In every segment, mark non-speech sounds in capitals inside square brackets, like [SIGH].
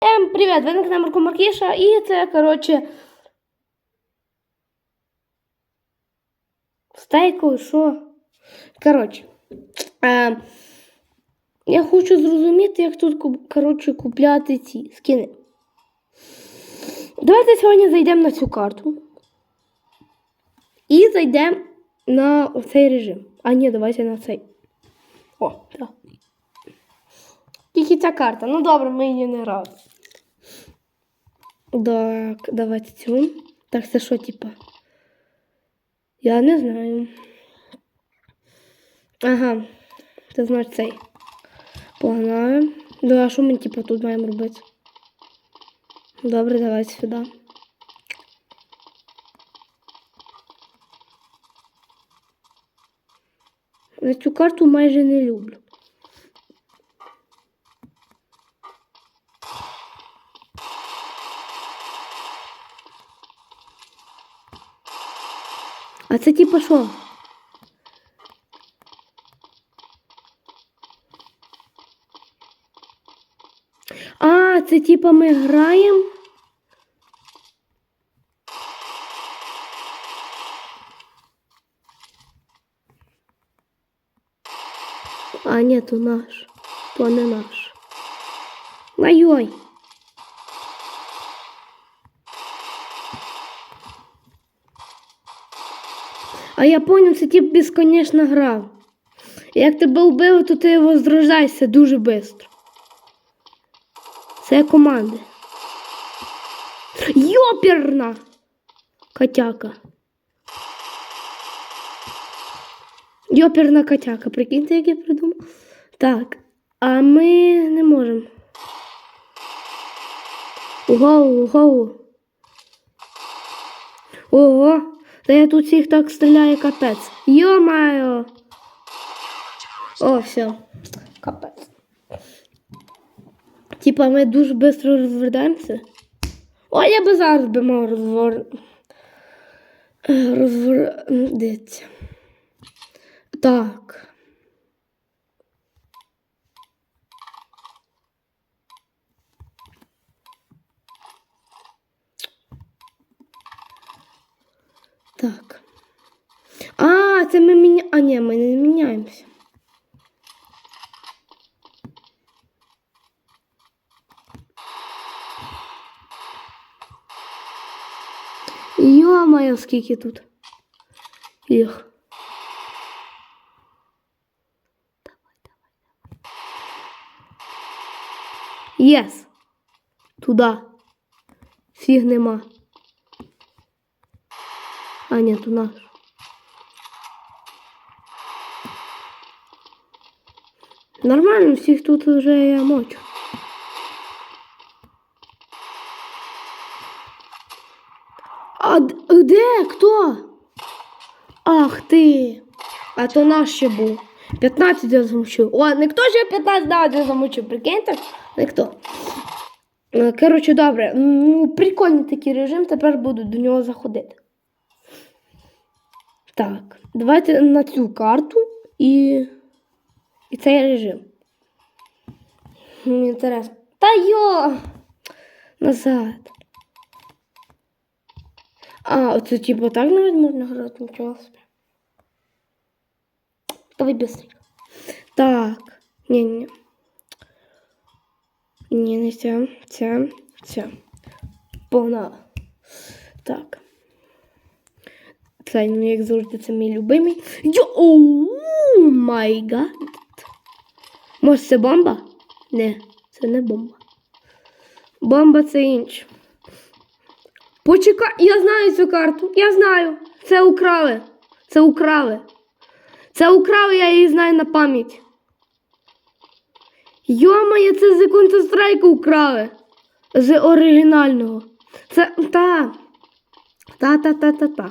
Ем, привіт, ви на каналі Маркіша, і це, коротше. Стейку, що? Коротше. Е, я хочу зрозуміти, як тут коротше, купляти ці скини. Давайте сьогодні зайдемо на цю карту. І зайдемо на цей режим. А ні, давайте на цей. О, так. Тільки ця карта. Ну добре, ми її не грали. Так, давайте цю. Так, це що, типа? Я не знаю. Ага. Це значить цей. Погнали. Да, а що ми, типа, тут маємо робити? Добре, давайте сюди. Я цю карту майже не люблю. А це типа що? А, це типа ми граємо. А, ні, то наш. То не наш. Ой-ой. А я понял, це тип безконечно грав. Як тебе вбили, то ти возрождаєшся дуже швидко. Це команди. Йоперна! Котяка. Йоперна котяка. Прикиньте, як я придумав. Так, а ми не можемо. Ого, ого. Ого, та я тут всіх так стріляю капець. Йо-майо. О, все. Капець. Типа ми дуже швидко розвертаємося. О, я би зараз би мав розвор... Розвордиться. Так. Так. это мы меня... А, не, мы не меняемся. Ё-моё, скики тут. Их. Yes. Туда. Фіг нема. А, нет, у нас. Нормально, всіх тут вже я мочу. А де? Хто? Ах ти. А то наш ще був. 15 я замучив. О, ніхто ще 15 да, я замучив, прикиньте? Ніхто. Е, Коротше, добре. Ну, прикольний такий режим, тепер буду до нього заходити. Так, давайте на цю карту і, і цей режим. Мені інтересно. Та йо! Назад. А, оце типу так навіть можна грати, нічого собі. Давай быстренько. Так. Ні-ні. Ні, не ця, ця, ця. Погнали. Так. Це, ну, як завжди, це мій любимий. Йо, оу май гад. Може, це бомба? Не, це не бомба. Бомба це інше. Почекай, я знаю цю карту. Я знаю. Це украли. Це украли. Це украли, я її знаю на пам'ять. Йомає, це з Counter-Strike украли. З оригінального. Це та. Та-та-та-та-та.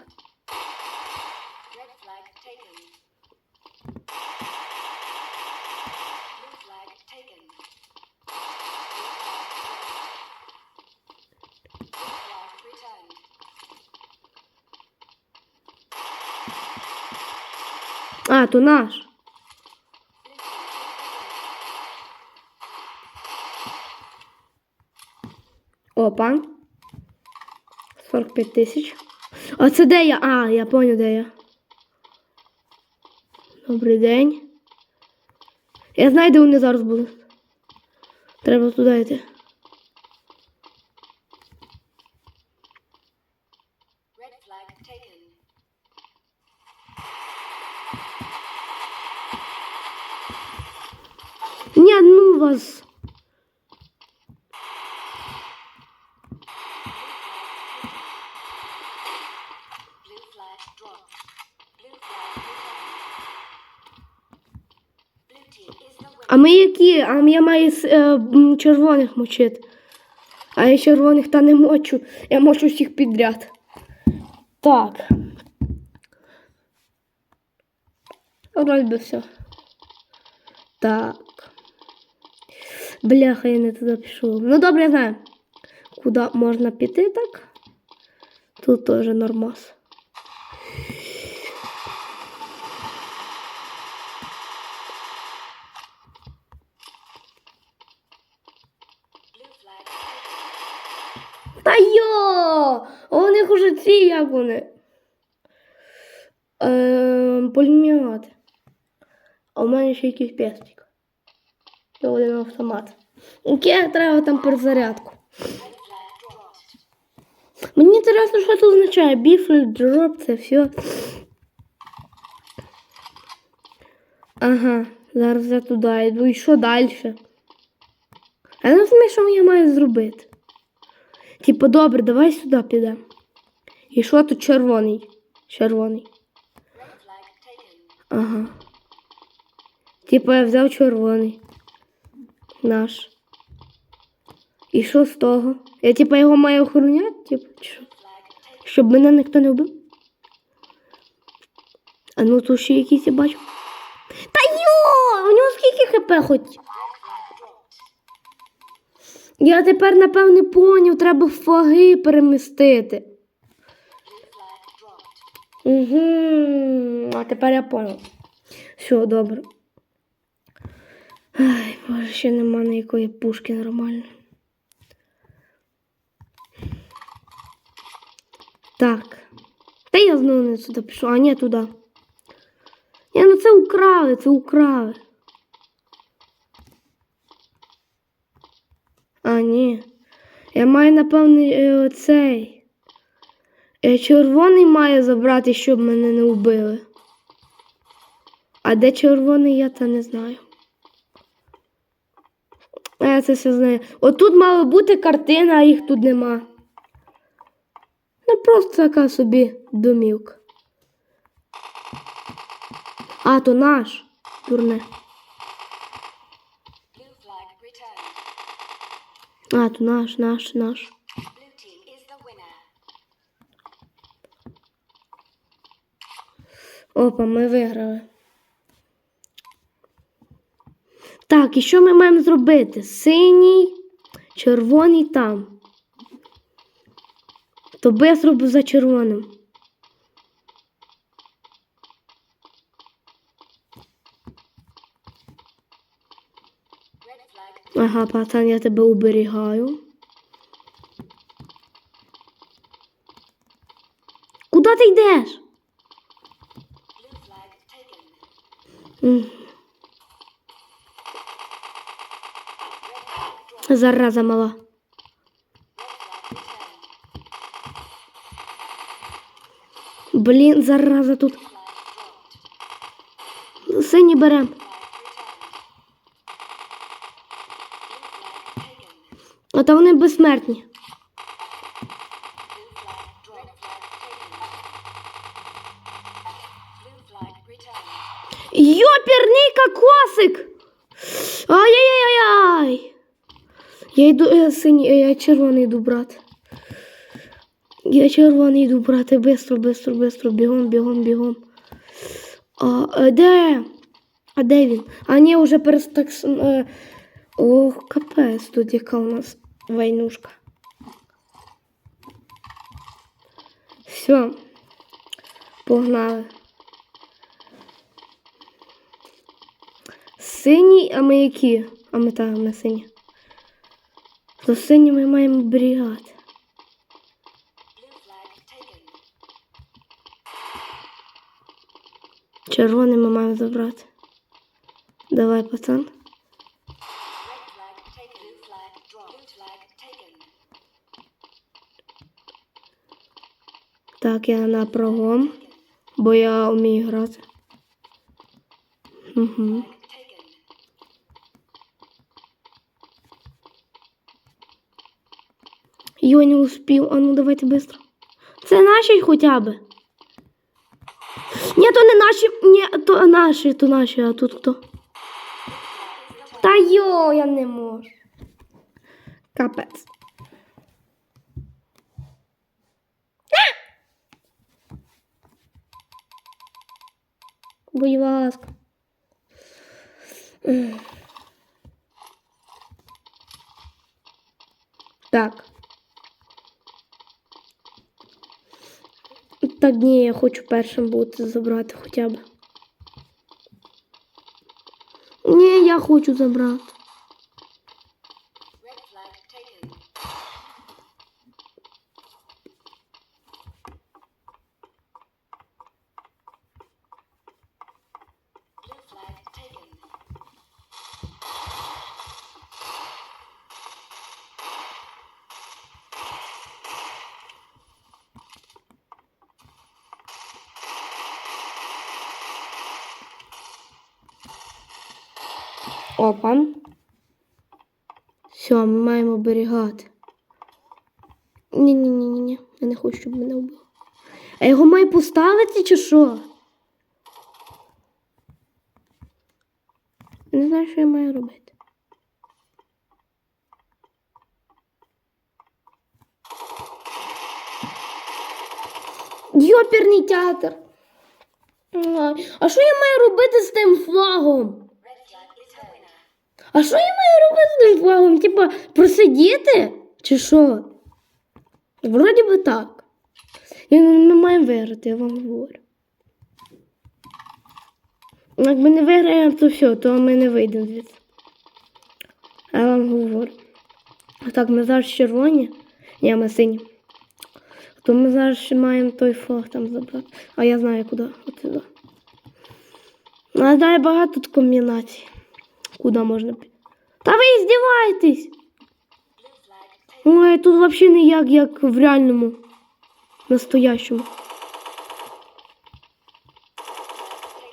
то наш. Опа. 45 тисяч. А це де я? А, я понял, де я. Добрий день. Я знаю, де вони зараз будуть. Треба туди йти. Winner. А я маю е, червоних мочити. А я червоних та не мочу. Я мочу всіх підряд. Так. Вроді би все. Так. Бляха, я не туди пішов. Ну добре, я знаю. Куди можна піти так? Тут теж нормас. Blue flag taken. Та йо! У них уже ці, як вони. Ем, пулемет. А у мене ще якийсь пестик. І один автомат. Окей, треба там перезарядку. Мені інтересно, що це означає. Біфл, дроп, це все. Ага, зараз я туди йду. І що далі? Я не розумію, що я маю зробити. Типу, добре, давай сюди підемо. І що тут червоний? Червоний. Ага. Типу я взяв червоний. Наш. І що з того? Я типу його маю охороняти, типу, що? Щоб мене ніхто не вбив. А ну тут ще якісь я бачу. Та йо! У нього скільки хп хоч? Я тепер, напевне, поняв, треба флаги перемістити. Угу. А тепер я понял. Все, добре. Ай, боже, ще нема ніякої пушки нормальної. Так. Та я знову не сюди пішов, а ні, туди. Я ну це украли, це украли. А, ні. Я маю, напевне, е, оцей. Е, Червоний має забрати, щоб мене не вбили. А де червоний, я та не знаю. Я це все знаю. Отут мала бути картина, а їх тут нема. Ну просто така собі домівка. А, то наш. Returned. А, то наш, наш, наш. Опа, ми виграли. Так, і що ми маємо зробити? Синій, червоний там. То я зробив за червоним. Ага, пацан, я тебе уберігаю. Куди ти йдеш? Зараза мала. Блін, зараза тут. Синій берем. А то вони безсмертні. Blue кокосик! Ай-яй-яй-яй! Я йду, я синій, е, я червоний йду брати. Я червоний йду брати. Бистро, бистро, бистро. Бігом, бігом, бігом. А, е, де? А де він? А ні, вже перестак. Е, ох, капець тут яка у нас войнушка. Все. Погнали. Синій, а ми які? А ми так, ми сині. То сині ми маємо flag. Червоний ми маємо забрати. Давай, пацан. Так, я на прогон, бо я вмію грати. Угу. Йо, не успів. А ну давайте швидко. Це наші хоча б. Ні, то не наші. Ні, то наші, то наші, а тут хто? Та йо, я не можу. Капець. Будь ласка. Так. Так ні, я хочу першим бути забрати хоча б. Ні, я хочу забрати. Опа. Все, ми маємо оберігати. Ні-ні-ні-ні, я не хочу, щоб мене вбив. А його маю поставити чи що? Не знаю, що я маю робити. Йоперний театр. А що я маю робити з тим флагом? А що я маю робити з тим флагом? Типа просидіти? Чи що? Вроді би так. І Ми маємо виграти, я вам говорю. Як ми не виграємо, то все, то ми не вийдемо звідси. Я вам говорю. Так, ми зараз червоні. Ні, ми сині. То ми зараз ще маємо той флаг там забрати. А я знаю куди. От сюди. А далі багато комбінацій. Куди можна? Та ви здіваєтесь! Blue. Ой, тут взагалі не як, як в реальному, настоящому.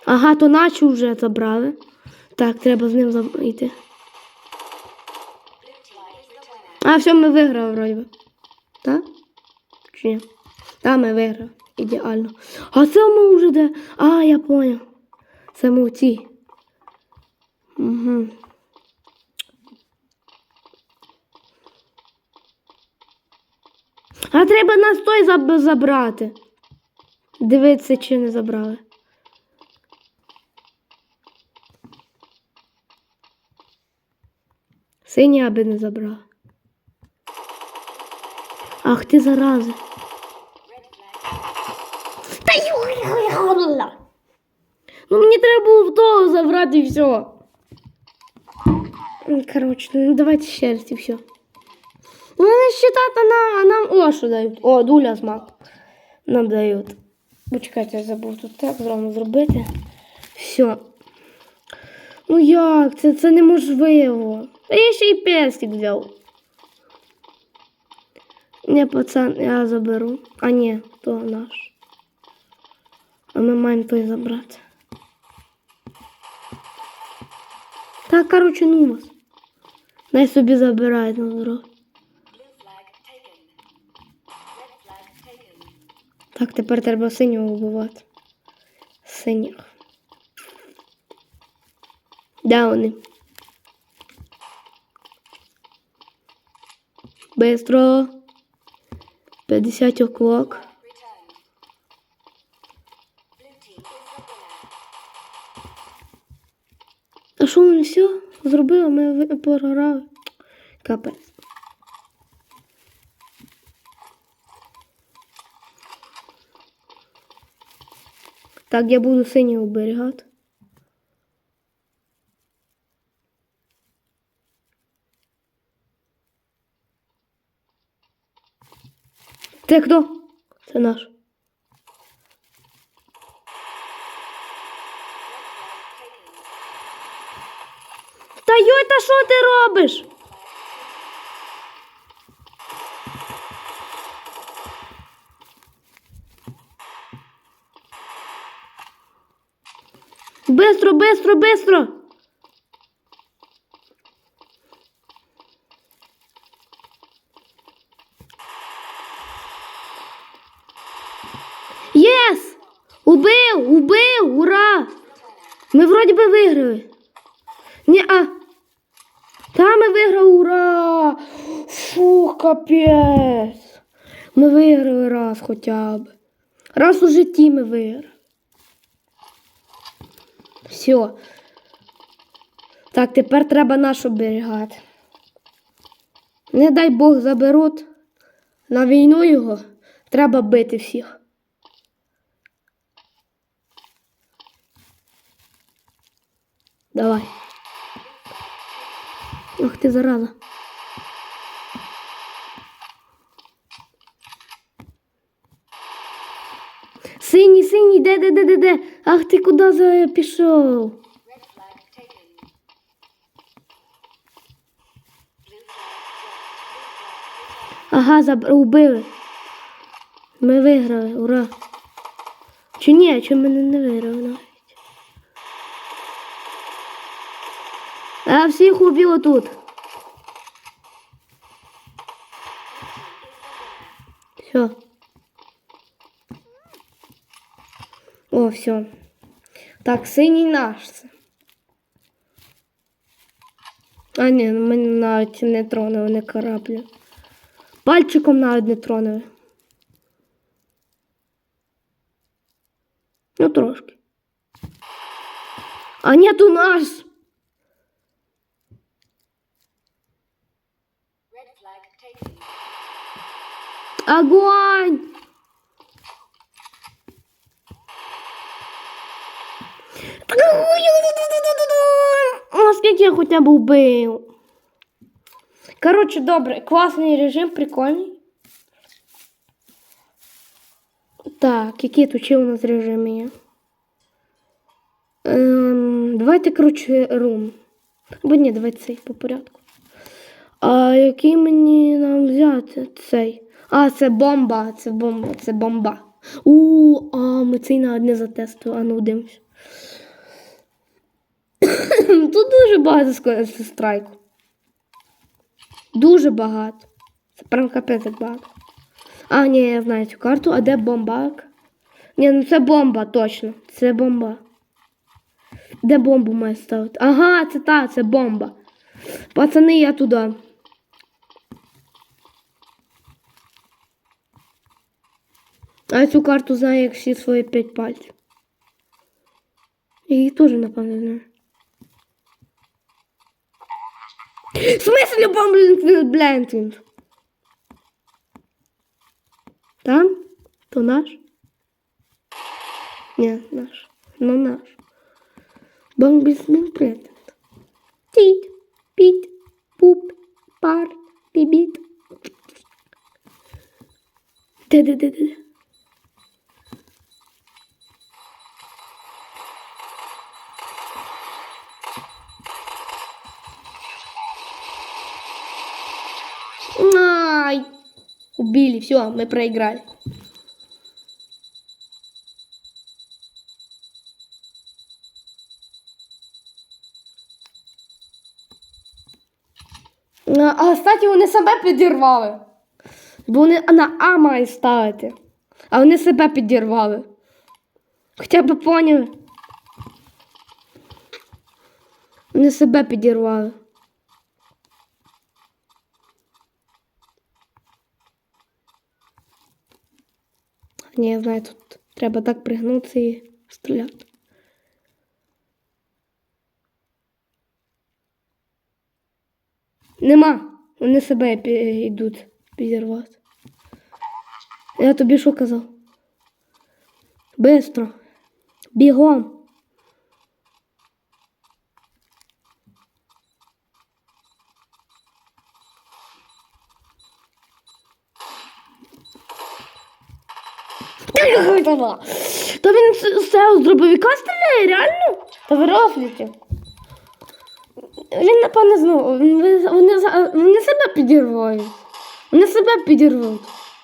Ага, то наче вже забрали. Так, треба з ним заб- йти. Blue flag is the winner. А, все, ми виграли вроді. Так? Чи ні? Так, ми виграли. Ідеально. А це ми вже де. А, я поняв. Це ми ці. Угу. А треба нас той заб- забрати. Дивитися, чи не забрали. Сині аби не забрали. Ах ти зарази. Та юля. Ну мені треба було в того забрати все. М, Коротше, ну давайте ще раз і все. Ну не считати, а нам, а нам о, що дають. О, дуля з мак. Нам дають. Почекайте, я забув тут так зразу зробити. Все. Ну як? Це, це неможливо. Та я ще й пестик взяв. Ні, пацан, я заберу. А ні, то наш. А ми маємо той забрати. Так, коротше, ну вас. Най собі забирають на дорогу. Так, тепер треба синього вбивати. Синіх. Де вони? Бистро. 50 оклок. А що вони все зробила, ми програли. Капець. Так, я буду синій оберігати. Це хто? Це наш. Та що ти робиш? Бистро, бистро, бистро. Єс! Убив! Убив! Ура! Ми вроді би виграли. Ні, а. Та ми виграли, ура! Фу, капець. Ми виграли раз хоча б. Раз у житті ми виграли. Все. Так, тепер треба наш оберігати. Не дай Бог заберуть на війну його. Треба бити всіх. Давай. Ох ти зараза. Синій, синій, де, де, де, де, де? Ах ти куди за пішов? Ага, заб... убили. Ми виграли, ура. Чи ні, чи ми не, не виграли навіть? А всіх убило тут. Все. О, все. Так, синій наш. це. А ні, ну, ми навіть не тронули, не кораблі. Пальчиком навіть не тронули. Ну, трошки. А ні, то наш. Red flag taken. Огонь! О, скільки я хоча б убив. Коротше, добре, класний режим, прикольний. Так, які тут ще у нас режими є? Ем, давайте, коротше, рум. Або ні, давайте цей по порядку. А який мені нам взяти цей? А, це бомба, це бомба, це бомба. У, а ми цей навіть не затестили, а ну дивимось. [COUGHS] Тут дуже багато страйку. Дуже багато. Це прям капець як багато. А, ні, я знаю цю карту. А де бомбак? Ні, ну це бомба, точно. Це бомба. Де бомбу має ставити? Ага, це та, це бомба. Пацани, я туди. А цю карту знаю, як всі свої п'ять пальців. Я її теж, напевно, знаю. В смысле бомблінг Блентінг? Там? То наш? Ні, наш. Ну наш. Бомблінг Блентінг. Тіт, піт, пуп, пар, бібіт. Де-де-де-де. Ай! Убили, все, мы проиграли. А, кстати, вони себе підірвали. Бо вони на А мають ставити. А вони себе підірвали. Хоча б поняли. Вони себе підірвали. Ні, я знаю, тут треба так пригнутися і стріляти. Нема. Вони себе йдуть підірвати. Я тобі що казав? Бистро. Бігом. Та він з з цього з дробовика стріляє, реально? Та ви рофліте. Він, напевно, знову. Вони, вони, вони себе підірвають. Вони себе підірвуть.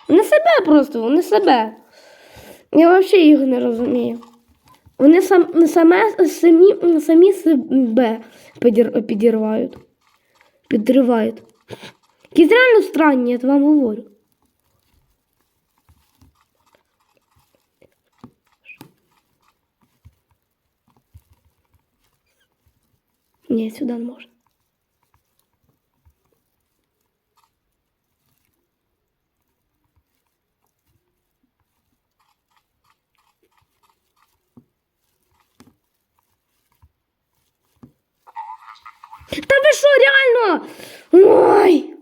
Вони себе просто, вони себе. Я взагалі їх не розумію. Вони сам, саме, самі, самі себе підір, підірвають. Підривають. Якісь реально странні, я вам говорю. Ні, сюди не можна. Та ви що, реально? Ой!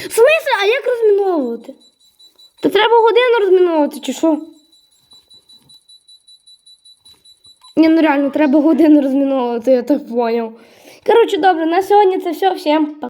В смысле, а як розміновувати? То треба розміновувати, чи що? Ні, ну реально, треба годину розміновувати, я так поняв. Коротше, добре, на сьогодні це все. Всім пока.